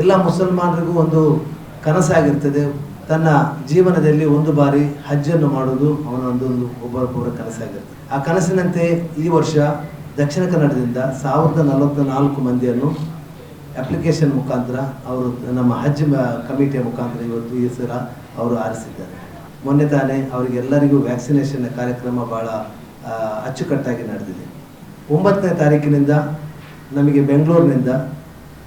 ಎಲ್ಲ ಮುಸಲ್ಮಾನರಿಗೂ ಒಂದು ಕನಸಾಗಿರ್ತದೆ. ತನ್ನ ಜೀವನದಲ್ಲಿ ಒಂದು ಬಾರಿ ಹಜ್ಜನ್ನು ಮಾಡೋದು ಅವನ ಒಂದೊಂದು ಒಬ್ಬರೊಬ್ಬರ ಕನಸಾಗಿರ್ತದೆ. ಆ ಕನಸಿನಂತೆ ಈ ವರ್ಷ ದಕ್ಷಿಣ ಕನ್ನಡದಿಂದ ಸಾವಿರದ ನಲವತ್ತ ನಾಲ್ಕು ಮಂದಿಯನ್ನು ಅಪ್ಲಿಕೇಶನ್ ಮುಖಾಂತರ ಅವರು ನಮ್ಮ ಹಜ್ ಕಮಿಟಿಯ ಮುಖಾಂತರ ಇವತ್ತು ಈ ಸಲ ಅವರು ಆರಿಸಿದ್ದಾರೆ. ಮೊನ್ನೆ ತಾನೇ ಅವರಿಗೆಲ್ಲರಿಗೂ ವ್ಯಾಕ್ಸಿನೇಷನ್ ಕಾರ್ಯಕ್ರಮ ಭಾಳ ಅಚ್ಚುಕಟ್ಟಾಗಿ ನಡೆದಿದೆ. ಒಂಬತ್ತನೇ ತಾರೀಕಿನಿಂದ ನಮಗೆ ಬೆಂಗಳೂರಿನಿಂದ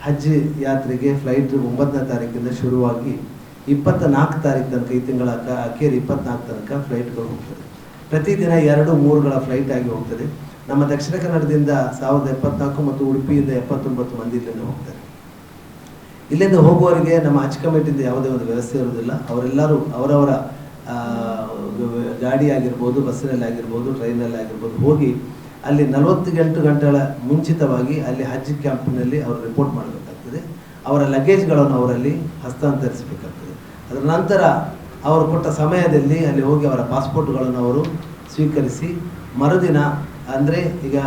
ಹಜ್ ಯಾತ್ರೆಗೆ ಫ್ಲೈಟ್ ಒಂಬತ್ತನೇ ತಾರೀಕಿಂದ ಶುರುವಾಗಿ ಇಪ್ಪತ್ತ ನಾಲ್ಕು ತಾರೀಕು ತನಕ, ಈ ತಿಂಗಳ ಅಕ- ಅಖೇರಿ ಇಪ್ಪತ್ನಾಲ್ಕು ತನಕ ಫ್ಲೈಟ್ಗಳು ಹೋಗ್ತದೆ. ಪ್ರತಿದಿನ ಎರಡು ಮೂರುಗಳ ಫ್ಲೈಟ್ ಆಗಿ ಹೋಗ್ತದೆ. ನಮ್ಮ ದಕ್ಷಿಣ ಕನ್ನಡದಿಂದ ಸಾವಿರದ ಎಪ್ಪತ್ನಾಲ್ಕು ಮತ್ತು ಉಡುಪಿಯಿಂದ ಎಪ್ಪತ್ತೊಂಬತ್ತು ಮಂದಿ ಇಲ್ಲಿಂದ ಹೋಗ್ತಾರೆ. ಇಲ್ಲಿಂದ ಹೋಗುವವರಿಗೆ ನಮ್ಮ ಹಜ್ ಕಮಿಟಿಯಿಂದ ಯಾವುದೇ ಒಂದು ವ್ಯವಸ್ಥೆ ಇರುವುದಿಲ್ಲ. ಅವರೆಲ್ಲರೂ ಅವರವರ ಗಾಡಿ ಆಗಿರ್ಬೋದು ಬಸ್ಸಿನಲ್ಲಿ ಆಗಿರ್ಬೋದು ಟ್ರೈನಲ್ಲಿ ಆಗಿರ್ಬೋದು ಹೋಗಿ ಅಲ್ಲಿ ನಲವತ್ತು ಗಂಟು ಗಂಟೆಗಳ ಮುಂಚಿತವಾಗಿ ಅಲ್ಲಿ ಹಜ್ ಕ್ಯಾಂಪಿನಲ್ಲಿ ಅವರು ರಿಪೋರ್ಟ್ ಮಾಡಬೇಕಾಗ್ತದೆ. ಅವರ ಲಗೇಜ್ಗಳನ್ನು ಅವರಲ್ಲಿ ಹಸ್ತಾಂತರಿಸಬೇಕಾಗ್ತದೆ. ಅದರ ನಂತರ ಅವರು ಕೊಟ್ಟ ಸಮಯದಲ್ಲಿ ಅಲ್ಲಿ ಹೋಗಿ ಅವರ ಪಾಸ್ಪೋರ್ಟ್ಗಳನ್ನು ಅವರು ಸ್ವೀಕರಿಸಿ, ಮರುದಿನ ಅಂದರೆ ಈಗ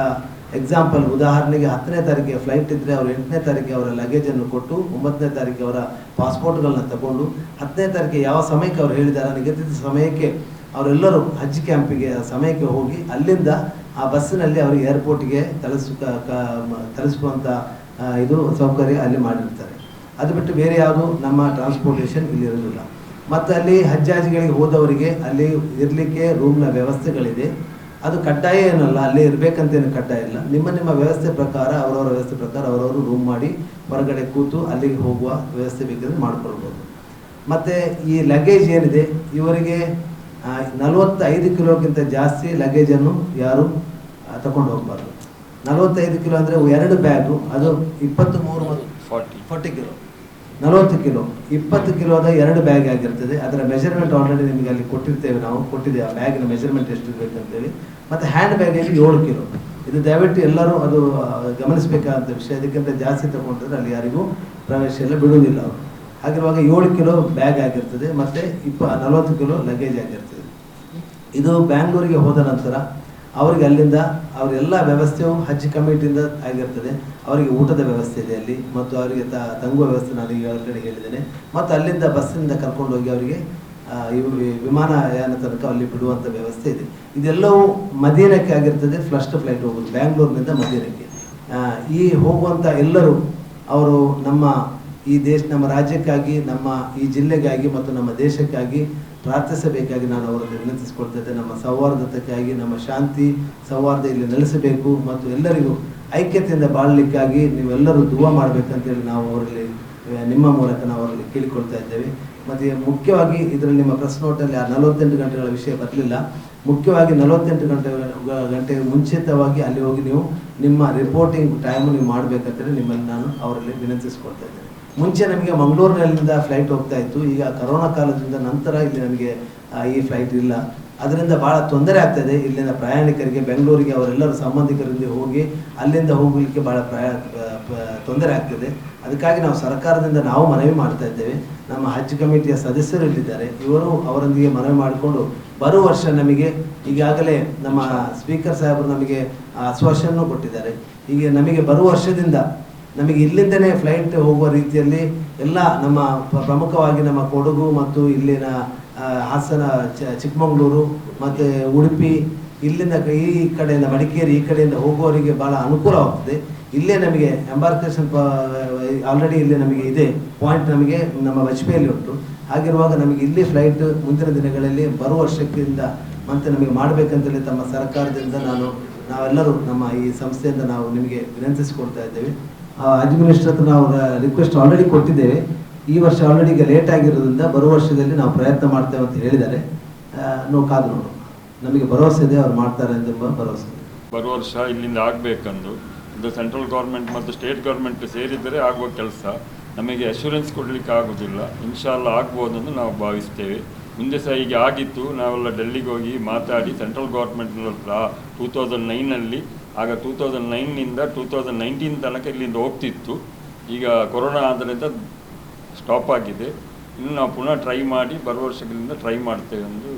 ಎಕ್ಸಾಂಪಲ್ ಉದಾಹರಣೆಗೆ ಹತ್ತನೇ ತಾರೀಕಿಗೆ ಫ್ಲೈಟ್ ಇದ್ದರೆ ಅವರು ಎಂಟನೇ ತಾರೀಕಿಗೆ ಅವರ ಲಗೇಜನ್ನು ಕೊಟ್ಟು, ಒಂಬತ್ತನೇ ತಾರೀಕಿಗೆ ಅವರ ಪಾಸ್ಪೋರ್ಟ್ಗಳನ್ನ ತಗೊಂಡು, ಹತ್ತನೇ ತಾರೀಕಿಗೆ ಯಾವ ಸಮಯಕ್ಕೆ ಅವರು ಹೇಳಿದ್ದಾರೆ ನಿಗದಿತ ಸಮಯಕ್ಕೆ ಅವರೆಲ್ಲರೂ ಹಜ್ ಕ್ಯಾಂಪಿಗೆ, ಸಮಯಕ್ಕೆ ಹೋಗಿ ಅಲ್ಲಿಂದ ಆ ಬಸ್ಸಿನಲ್ಲಿ ಅವರು ಏರ್ಪೋರ್ಟ್ಗೆ ತಲುಸು ತಲುಪಿಸುವಂಥ ಇದು ಸೌಕರ್ಯ ಅಲ್ಲಿ ಮಾಡಿರ್ತಾರೆ. ಅದು ಬಿಟ್ಟು ಬೇರೆ ಯಾವುದು ನಮ್ಮ ಟ್ರಾನ್ಸ್ಪೋರ್ಟೇಷನ್ ಇಲ್ಲಿ ಇರೋದಿಲ್ಲ ಮತ್ತು ಅಲ್ಲಿ ಹಜ್ಜಾಜಿಗಳಿಗೆ ಹೋದವರಿಗೆ ಅಲ್ಲಿ ಇರಲಿಕ್ಕೆ ರೂಮ್ನ ವ್ಯವಸ್ಥೆಗಳಿದೆ. ಅದು ಕಡ್ಡಾಯ ಏನಲ್ಲ, ಅಲ್ಲಿ ಇರಬೇಕಂತೇನು ಕಡ್ಡಾಯ ಇಲ್ಲ. ನಿಮ್ಮ ನಿಮ್ಮ ವ್ಯವಸ್ಥೆ ಪ್ರಕಾರ, ಅವರವರ ವ್ಯವಸ್ಥೆ ಪ್ರಕಾರ ಅವರವರು ರೂಮ್ ಮಾಡಿ ಹೊರಗಡೆ ಕೂತು ಅಲ್ಲಿಗೆ ಹೋಗುವ ವ್ಯವಸ್ಥೆ ಬೇಕಿದ್ರೆ ಮಾಡಿಕೊಳ್ಬೋದು. ಮತ್ತು ಈ ಲಗೇಜ್ ಏನಿದೆ, ಇವರಿಗೆ ನಲವತ್ತೈದು ಕಿಲೋಕ್ಕಿಂತ ಜಾಸ್ತಿ ಲಗೇಜನ್ನು ಯಾರು ತಗೊಂಡು ಹೋಗಬಾರ್ದು. ನಲವತ್ತೈದು ಕಿಲೋ ಅಂದರೆ ಎರಡು ಬ್ಯಾಗು ಅದು ಇಪ್ಪತ್ತು ಮೂರು ಫಾರ್ಟಿ. Forty kilo. ನಲವತ್ತು ಕಿಲೋ. ಇಪ್ಪತ್ತು ಕಿಲೋದ ಎರಡು ಬ್ಯಾಗ್ ಆಗಿರ್ತದೆ. ಅದರ ಮೆಜರ್ಮೆಂಟ್ ಆಲ್ರೆಡಿ ನಿಮಗೆ ಅಲ್ಲಿ ಕೊಟ್ಟಿರ್ತೇವೆ ನಾವು. ಕೊಟ್ಟಿದ್ದೇವೆ. ಆ ಬ್ಯಾಗಿನ ಮೆಜರ್ಮೆಂಟ್ ಎಷ್ಟು ಇರಬೇಕಂತೇಳಿ ಮತ್ತು ಹ್ಯಾಂಡ್ ಬ್ಯಾಗಲ್ಲಿ ಏಳು ಕಿಲೋ. ಇದು ದಯವಿಟ್ಟು ಎಲ್ಲರೂ ಅದು ಗಮನಿಸಬೇಕಾದಂಥ ವಿಷಯ. ಅದಕ್ಕಿಂತ ಜಾಸ್ತಿ ತಗೊಂಡ್ರೆ ಅಲ್ಲಿ ಯಾರಿಗೂ ಪ್ರವೇಶ ಎಲ್ಲ ಬಿಡುವುದಿಲ್ಲ ಅವರು. ಹಾಗಿರುವಾಗ ಏಳು ಕಿಲೋ ಬ್ಯಾಗ್ ಆಗಿರ್ತದೆ, ಮತ್ತು ಇಪ್ಪ, ನಲವತ್ತು ಕಿಲೋ ಲಗೇಜ್ ಆಗಿರ್ತದೆ. ಇದು ಬ್ಯಾಂಗ್ಳೂರಿಗೆ ಹೋದ ನಂತರ ಅವರಿಗೆ ಅಲ್ಲಿಂದ ಅವರೆಲ್ಲ ವ್ಯವಸ್ಥೆಯು ಹಜ್ ಕಮಿಟಿಯಿಂದ ಆಗಿರ್ತದೆ. ಅವರಿಗೆ ಊಟದ ವ್ಯವಸ್ಥೆ ಇದೆ ಅಲ್ಲಿ, ಮತ್ತು ಅವರಿಗೆ ತ, ತಂಗುವ ವ್ಯವಸ್ಥೆ ನಾನು ಈಗ ಆಲ್ರೆಡಿ ಹೇಳಿದ್ದೇನೆ. ಮತ್ತು ಅಲ್ಲಿಂದ ಬಸ್ಸಿನಿಂದ ಕರ್ಕೊಂಡು ಹೋಗಿ ಅವರಿಗೆ ವಿಮಾನಯಾನ ತನಕ ಅಲ್ಲಿ ಬಿಡುವಂಥ ವ್ಯವಸ್ಥೆ ಇದೆ. ಇದೆಲ್ಲವೂ ಮದೀನಕ್ಕೆ ಆಗಿರ್ತದೆ ಫ್ಲಸ್ಟ್ ಫ್ಲೈಟ್ ಹೋಗೋದು, ಬ್ಯಾಂಗ್ಳೂರಿನಿಂದ ಮದೀನಕ್ಕೆ ಈ ಹೋಗುವಂಥ ಎಲ್ಲರೂ ಅವರು ನಮ್ಮ ಈ ದೇಶ ನಮ್ಮ ರಾಜ್ಯಕ್ಕಾಗಿ, ನಮ್ಮ ಈ ಜಿಲ್ಲೆಗಾಗಿ ಮತ್ತು ನಮ್ಮ ದೇಶಕ್ಕಾಗಿ ಪ್ರಾರ್ಥಿಸಬೇಕಾಗಿ ನಾನು ಅವರಲ್ಲಿ ವಿನಂತಿಸಿಕೊಳ್ತಿದ್ದೆ ನಮ್ಮ ಸೌಹಾರ್ದತೆಗಾಗಿ, ನಮ್ಮ ಶಾಂತಿ ಸೌಹಾರ್ದ ಇಲ್ಲಿ ನೆಲೆಸಬೇಕು ಮತ್ತು ಎಲ್ಲರಿಗೂ ಐಕ್ಯತೆಯಿಂದ ಬಾಳಲಿಕ್ಕಾಗಿ ನೀವೆಲ್ಲರೂ ದುವಾ ಮಾಡಬೇಕಂತೇಳಿ ನಾವು ಅವರಲ್ಲಿ, ನಿಮ್ಮ ಮೂಲಕ ನಾವು ಅವರಲ್ಲಿ ಕೇಳಿಕೊಳ್ತಾ ಇದ್ದೇವೆ. ಮತ್ತು ಮುಖ್ಯವಾಗಿ ಇದರಲ್ಲಿ ನಿಮ್ಮ ಪ್ರೆಸ್ ನೋಟಲ್ಲಿ ಆ ನಲವತ್ತೆಂಟು ಗಂಟೆಗಳ ವಿಷಯ ಬರಲಿಲ್ಲ. ಮುಖ್ಯವಾಗಿ ನಲವತ್ತೆಂಟು ಗಂಟೆ ಗಂಟೆ ಮುಂಚಿತವಾಗಿ ಅಲ್ಲಿ ಹೋಗಿ ನೀವು ನಿಮ್ಮ ರಿಪೋರ್ಟಿಂಗ್ ಟೈಮ್ ನೀವು ಮಾಡಬೇಕಂತೇಳಿ ನಿಮ್ಮಲ್ಲಿ ನಾನು ಅವರಲ್ಲಿ ವಿನಂತಿಸಿಕೊಳ್ತಾ ಇದ್ದೇನೆ. ಮುಂಚೆ ನಮಗೆ ಮಂಗಳೂರಿನಲ್ಲಿಂದ ಫ್ಲೈಟ್ ಹೋಗ್ತಾ ಇತ್ತು. ಈಗ ಕರೋನಾ ಕಾಲದಿಂದ ನಂತರ ಇಲ್ಲಿ ನಮಗೆ ಈ ಫ್ಲೈಟ್ ಇಲ್ಲ. ಅದರಿಂದ ಭಾಳ ತೊಂದರೆ ಆಗ್ತದೆ. ಇಲ್ಲಿನ ಪ್ರಯಾಣಿಕರಿಗೆ, ಬೆಂಗಳೂರಿಗೆ ಅವರೆಲ್ಲರೂ ಸಂಬಂಧಿಕರಿಗೆ ಹೋಗಿ ಅಲ್ಲಿಂದ ಹೋಗಲಿಕ್ಕೆ ಭಾಳ ಪ್ರಯಾ ತೊಂದರೆ ಆಗ್ತದೆ. ಅದಕ್ಕಾಗಿ ನಾವು ಸರ್ಕಾರದಿಂದ ನಾವು ಮನವಿ ಮಾಡ್ತಾ ಇದ್ದೇವೆ. ನಮ್ಮ ಹಜ್ ಕಮಿಟಿಯ ಸದಸ್ಯರು ಇಲ್ಲಿದ್ದಾರೆ. ಇವರು ಅವರೊಂದಿಗೆ ಮನವಿ ಮಾಡಿಕೊಂಡು ಬರುವ ವರ್ಷ ನಮಗೆ ಈಗಾಗಲೇ ನಮ್ಮ ಸ್ಪೀಕರ್ ಸಾಹೇಬರು ನಮಗೆ ಆಶ್ವಾಸನೂ ಕೊಟ್ಟಿದ್ದಾರೆ. ಹೀಗೆ ನಮಗೆ ಬರುವ ವರ್ಷದಿಂದ ನಮಗೆ ಇಲ್ಲಿಂದನೇ ಫ್ಲೈಟ್ ಹೋಗುವ ರೀತಿಯಲ್ಲಿ ಎಲ್ಲ ನಮ್ಮ ಪ್ರಮುಖವಾಗಿ ನಮ್ಮ ಕೊಡಗು ಮತ್ತು ಇಲ್ಲಿನ ಹಾಸನ ಚಿಕ್ಕಮಗಳೂರು ಮತ್ತು ಉಡುಪಿ ಇಲ್ಲಿಂದ ಈ ಕಡೆಯಿಂದ ಮಡಿಕೇರಿ, ಈ ಕಡೆಯಿಂದ ಹೋಗುವವರಿಗೆ ಭಾಳ ಅನುಕೂಲವಾಗ್ತದೆ ಇಲ್ಲೇ ನಮಗೆ ಎಂಬಾರ್ಕೇಶನ್ ಆಲ್ರೆಡಿ ಇಲ್ಲಿ ನಮಗೆ ಇದೆ. ಪಾಯಿಂಟ್ ನಮಗೆ ನಮ್ಮ ವಜ್ಪೆಯಲ್ಲಿ ಉಂಟು. ಹಾಗಿರುವಾಗ ನಮಗೆ ಇಲ್ಲಿ ಫ್ಲೈಟ್ ಮುಂದಿನ ದಿನಗಳಲ್ಲಿ ಬರುವ ವರ್ಷಕ್ಕಿಂತ ಮತ್ತೆ ನಮಗೆ ಮಾಡಬೇಕಂತೇಳಿ ತಮ್ಮ ಸರ್ಕಾರದಿಂದ ನಾನು ನಾವೆಲ್ಲರೂ ನಮ್ಮ ಈ ಸಂಸ್ಥೆಯಿಂದ ನಾವು ನಿಮಗೆ ವಿನಂತಿಸಿಕೊಡ್ತಾ ಇದ್ದೇವೆ. ಹಜ್ ಮಿನಿಸ್ಟರ್ ಹತ್ರ ನಾವು ರಿಕ್ವೆಸ್ಟ್ ಆಲ್ರೆಡಿ ಕೊಟ್ಟಿದ್ದೇವೆ. ಈ ವರ್ಷ ಆಲ್ರೆಡಿ ಈಗ ಲೇಟ್ ಆಗಿರೋದ್ರಿಂದ ಬರುವ ವರ್ಷದಲ್ಲಿ ನಾವು ಪ್ರಯತ್ನ ಮಾಡ್ತೇವೆ ಅಂತ ಹೇಳಿದ್ದಾರೆ. ನಾವು ಕಾದು ನೋಡು. ನಮಗೆ ಭರವಸೆ ಇದೆ, ಅವ್ರು ಮಾಡ್ತಾರೆ ಅಂತ ಭರವಸೆ ಇದೆ. ಬರುವ ವರ್ಷ ಇಲ್ಲಿಂದ ಆಗಬೇಕಂದು. ಇದು ಸೆಂಟ್ರಲ್ ಗೌರ್ಮೆಂಟ್ ಮತ್ತು ಸ್ಟೇಟ್ ಗೌರ್ಮೆಂಟ್ ಸೇರಿದರೆ ಆಗುವ ಕೆಲಸ. ನಮಗೆ ಅಶ್ಯೂರೆನ್ಸ್ ಕೊಡಲಿಕ್ಕೆ ಆಗೋದಿಲ್ಲ. ಇನ್ಶಾಲ್ಲ ಆಗ್ಬೋದೆಂದು ನಾವು ಭಾವಿಸ್ತೇವೆ. ಮುಂದೆ ಸಹ ಹೀಗೆ ಆಗಿತ್ತು. ನಾವೆಲ್ಲ ಡೆಲ್ಲಿಗೆ ಹೋಗಿ ಮಾತಾಡಿ ಸೆಂಟ್ರಲ್ ಗೌರ್ಮೆಂಟ್ ಹತ್ರ ಟೂ ತೌಸಂಡ್ ನೈನಲ್ಲಿ, ಆಗ ಟೂ ತೌಸಂಡ್ ನೈನ್ನಿಂದ ಟೂ ತೌಸಂಡ್ ನೈನ್ಟೀನ್ ತನಕ ಇಲ್ಲಿಂದ ಹೋಗ್ತಿತ್ತು. ಈಗ ಕೊರೋನಾ ಆದ್ದರಿಂದ ಸ್ಟಾಪ್ ಆಗಿದೆ. ಇನ್ನು ನಾವು ಪುನಃ ಟ್ರೈ ಮಾಡಿ, ಬರುವ ವರ್ಷಗಳಿಂದ ಟ್ರೈ ಮಾಡ್ತೇವೆ ಎಂದು